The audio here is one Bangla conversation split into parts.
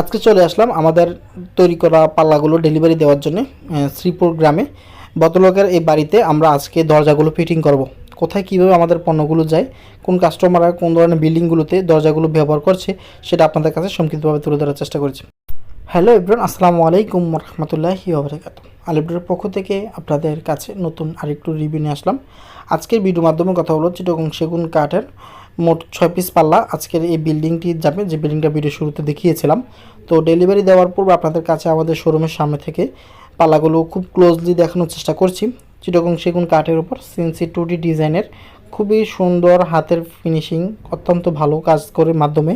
আজকে চলে আসলাম আমাদের তৈরি করা পাল্লাগুলো ডেলিভারি দেওয়ার জন্য শ্রীপুর গ্রামে। বতলোকের এই বাড়িতে আমরা আজকে দরজাগুলো ফিটিং করব। কোথায় কীভাবে আমাদের পণ্যগুলো যায়, কোন কাস্টমাররা কোন ধরনের বিল্ডিংগুলোতে দরজাগুলো ব্যবহার করছে, সেটা আপনাদের কাছে সংক্ষিপ্তভাবে তুলে ধরার চেষ্টা করছি। হ্যালো ইব্রান আসসালামু আলাইকুম রহমতুল্লাহি ওবরাকাত আলিব্রের পক্ষ থেকে আপনাদের কাছে নতুন আরেকটু রিভিউ নিয়ে আসলাম। আজকের ভিডিও মাধ্যমে কথা হলো চিটগং সেগুন কাঠের মোট ছয় পিস পাল্লা। আজকের এই বিল্ডিংটি যাবে, যে বিল্ডিংটা ভিডিও শুরুতে দেখিয়েছিলাম। তো ডেলিভারি দেওয়ার পূর্বে আপনাদের কাছে আমাদের শোরুমের সামনে থেকে পাল্লাগুলো খুব ক্লোজলি দেখানোর চেষ্টা করছি। চিটকং সেগুন কাঠের উপর সিনসি টু ডিজাইনের খুবই সুন্দর হাতের ফিনিশিং অত্যন্ত ভালো কাজ করে মাধ্যমে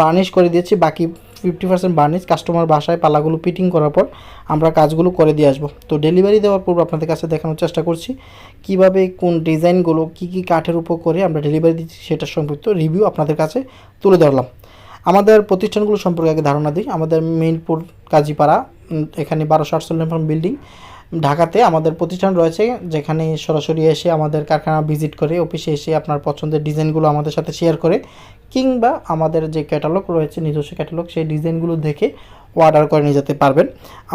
বার্নিশ করে দিয়েছি। বাকি ফিফটি পার্সেন্ট বার্নিশ কাস্টমার বাসায় পালাগুলো ফিটিং করার পর আমরা কাজগুলো করে দিয়ে আসব। তো ডেলিভারি দেওয়ার পূর্বে আপনাদের কাছে দেখানোর চেষ্টা করছি, কীভাবে কোন ডিজাইনগুলো, কি কি কাঠের উপর করে আমরা ডেলিভারি দিচ্ছি সেটার সম্পর্কিত রিভিউ আপনাদের কাছে তুলে ধরলাম। আমাদের প্রতিষ্ঠানগুলো সম্পর্কে আগে ধারণা দিই। আমাদের মেইনপুর কাজীপাড়া এখানে বারোশো আটচল্লিশ বিল্ডিং ঢাকাতে আমাদের প্রতিষ্ঠান রয়েছে, যেখানে সরাসরি এসে আমাদের কারখানা ভিজিট করে অফিসে এসে আপনার পছন্দের ডিজাইনগুলো আমাদের সাথে শেয়ার করে, কিংবা আমাদের যে ক্যাটালগ রয়েছে, নিজস্ব ক্যাটালগ সেই ডিজাইনগুলো দেখে অর্ডার করে নিয়ে যেতে পারবেন।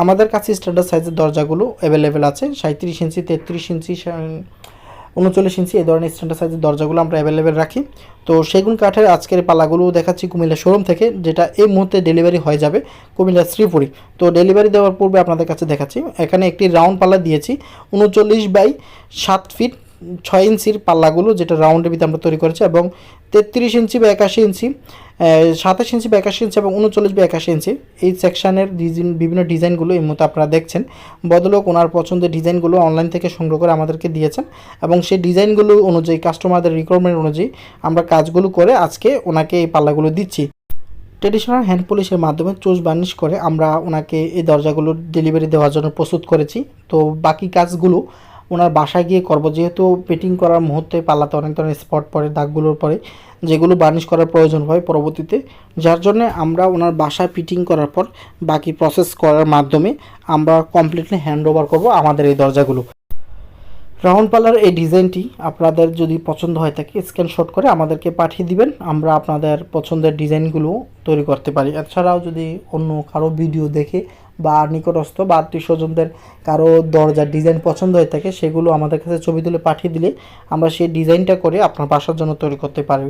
আমাদের কাছে স্ট্যান্ডার্ড সাইজের দরজাগুলো অ্যাভেলেবেল আছে সাঁত্রিশ ইঞ্চি, তেত্রিশ ইঞ্চি উনচল্লিশ ইঞ্চি এই ধরনের স্ট্যান্ডার্ড সাইজের দরজাগুলো আমরা অ্যাভেলেবেল রাখি। তো সেগুন কাঠের আজকের পালাগুলো দেখাচ্ছি কুমিল্লা শোরুম থেকে, যেটা এই মুহূর্তে ডেলিভারি হয়ে যাবে কুমিল্লা শ্রীপুরি। তো ডেলিভারি দেওয়ার পূর্বে আপনাদের কাছে দেখাচ্ছি, এখানে একটি রাউন্ড পাল্লা দিয়েছি, উনচল্লিশ বাই সাত ফিট ছয় ইঞ্চির পাল্লাগুলো, যেটা রাউন্ডের ভিতরে আমরা তৈরি করেছি, এবং তেত্রিশ ইঞ্চি বা একাশি ইঞ্চি সাতাশ ইঞ্চি বা একাশি ইঞ্চি এবং উনচল্লিশ বা একাশি ইঞ্চি। এই সেকশানের বিভিন্ন ডিজাইনগুলো এই মুহূর্তে আপনারা দেখছেন। বদলোক ওনার পছন্দের ডিজাইনগুলো অনলাইন থেকে সংগ্রহ করে আমাদেরকে দিয়েছেন এবং সেই ডিজাইনগুলো অনুযায়ী কাস্টমারদের রিকোয়ারমেন্ট অনুযায়ী আমরা কাজগুলো করে আজকে ওনাকে এই পাল্লাগুলো দিচ্ছি। ট্রেডিশনাল হ্যান্ড পলিশের মাধ্যমে চোষ বার্নিশ করে আমরা ওনাকে এই দরজাগুলো ডেলিভারি দেওয়ার জন্য প্রস্তুত করেছি। তো বাকি কাজগুলো ওনার বাসায় গিয়ে করব। যেহেতু পেটিং করার মুহূর্তে পাল্লাতে অনেক ধরনের স্পট পড়ে দাগগুলোর পরে, যেগুলো বার্নিশ করার প্রয়োজন হয় পরবর্তীতে। যার জন্য আমরা ওনার বাসায় ফিটিং করার পর বাকি প্রসেস করার মাধ্যমে আমরা কমপ্লিটলি হ্যান্ড ওভার করব আমাদের এই দরজাগুলো। রাউন্ড পাল্লার এই ডিজাইনটি আপনাদের যদি পছন্দ হয় থাকে স্ক্রিনশট করে আমাদেরকে পাঠিয়ে দিবেন। আমরা আপনাদের পছন্দের ডিজাইনগুলো তৈরি করতে পারি। এছাড়াও যদি অন্য কারও ভিডিও দেখে বা নিকটস্থ বা আত্মীয় স্বজনদের কারও দরজার ডিজাইন পছন্দ হয়ে থাকে, সেগুলো আমাদের কাছে ছবি তুলে পাঠিয়ে দিলে আমরা সেই ডিজাইনটা করে আপনার বাসার জন্য তৈরি করতে পারি।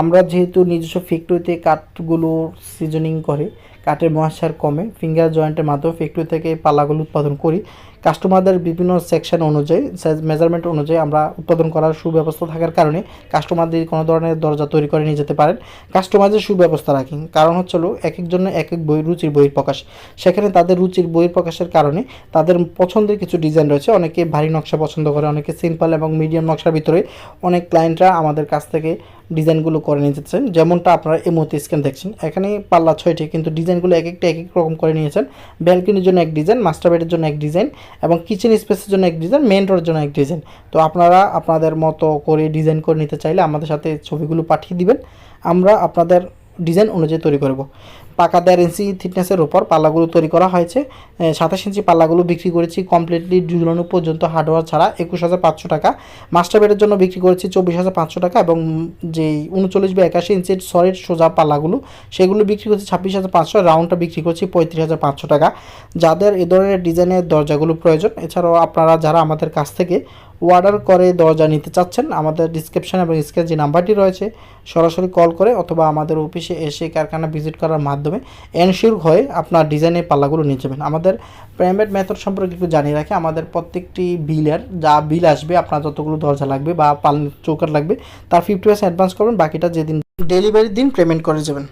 আমরা যেহেতু নিজস্ব ফ্যাক্টরিতে কাঠগুলো সিজনিং করে, কাঠের মহাসার কমে ফিঙ্গার জয়েন্টের মাধ্যমে ফ্যাক্টরি থেকে পালাগুলো উৎপাদন করি কাস্টমারদের বিভিন্ন সেকশন অনুযায়ী মেজারমেন্ট অনুযায়ী আমরা উৎপাদন করার সুব্যবস্থা থাকার কারণে কাস্টমারদের কোনো ধরনের দরজা তৈরি করে নিয়ে যেতে পারেন। কাস্টমারদের সুব্যবস্থা রাখি। কারণ হচ্ছে এক একজনের এক এক বই রুচির বইয়ের প্রকাশ সেখানে তাদের রুচির বইয়ের প্রকাশের কারণে তাদের পছন্দের কিছু ডিজাইন রয়েছে। অনেকে ভারী নকশা পছন্দ করে, অনেকে সিম্পল এবং মিডিয়াম নকশার ভিতরে অনেক ক্লায়েন্টরা আমাদের কাছ থেকে ডিজাইনগুলো করে নিয়ে যাচ্ছেন। যেমনটা আপনারা এই মুহূর্তে স্ক্যান দেখছেন। এখানে পাল্লা ছয়টি, কিন্তু ডিজাইনগুলো এক একটা এক এক রকম করে নিয়েছেন। ব্যালকনির জন্য এক ডিজাইন মাস্টার বেডের জন্য এক ডিজাইন এবং কিচেন স্পেসের জন্য এক ডিজাইন মেন রোডের জন্য এক ডিজাইন তো আপনারা আপনাদের মতো করে ডিজাইন করে নিতে চাইলে আমাদের সাথে ছবিগুলো পাঠিয়ে দিবেন। আমরা আপনাদের ডিজাইন অনুযায়ী তৈরি করব। পাকা দেড় ইঞ্চি থিকনেসের উপর পাল্লাগুলো তৈরি করা হয়েছে। সাতাশ ইঞ্চি পাল্লাগুলো বিক্রি করেছি কমপ্লিটলি ঝুলানো পর্যন্ত হার্ডওয়ার ছাড়া একুশ হাজার পাঁচশো টাকা। মাস্টার বেডের জন্য বিক্রি করেছি চব্বিশ হাজার পাঁচশো টাকা এবং যেই উনচল্লিশ বা একাশি ইঞ্চির সলিড সোজা পাল্লাগুলো, সেগুলো বিক্রি করছি ছাব্বিশ হাজার পাঁচশো রাউন্ডটা বিক্রি করছি পঁয়ত্রিশ হাজার পাঁচশো টাকা। যাদের এ ধরনের ডিজাইনের দরজাগুলো প্রয়োজন, এছাড়াও আপনারা যারা আমাদের কাছ থেকে অর্ডার করে দরজা নিতে চাচ্ছেন, আমাদের ডিসক্রিপশন এবং স্ক্রিনে যে নাম্বারটি রয়েছে। সরাসরি কল করে অথবা আমাদের অফিসে এসে কারখানা ভিজিট করার মাধ্যমে এনশিওর হয়ে আপনার ডিজাইনের পাল্লাগুলো নিয়ে যাবেন। আমাদের পেমেন্ট মেথড সম্পর্কে একটু জানিয়ে রাখি, আমাদের প্রত্যেকটি বিলের যা বিল আসবে, আপনার যতগুলো দরজা লাগবে বা পাল চৌকার লাগবে, তার ফিফটি পার্সেন্ট অ্যাডভান্স করবেন, বাকিটা যেদিন ডেলিভারির দিন পেমেন্ট করে যাবেন।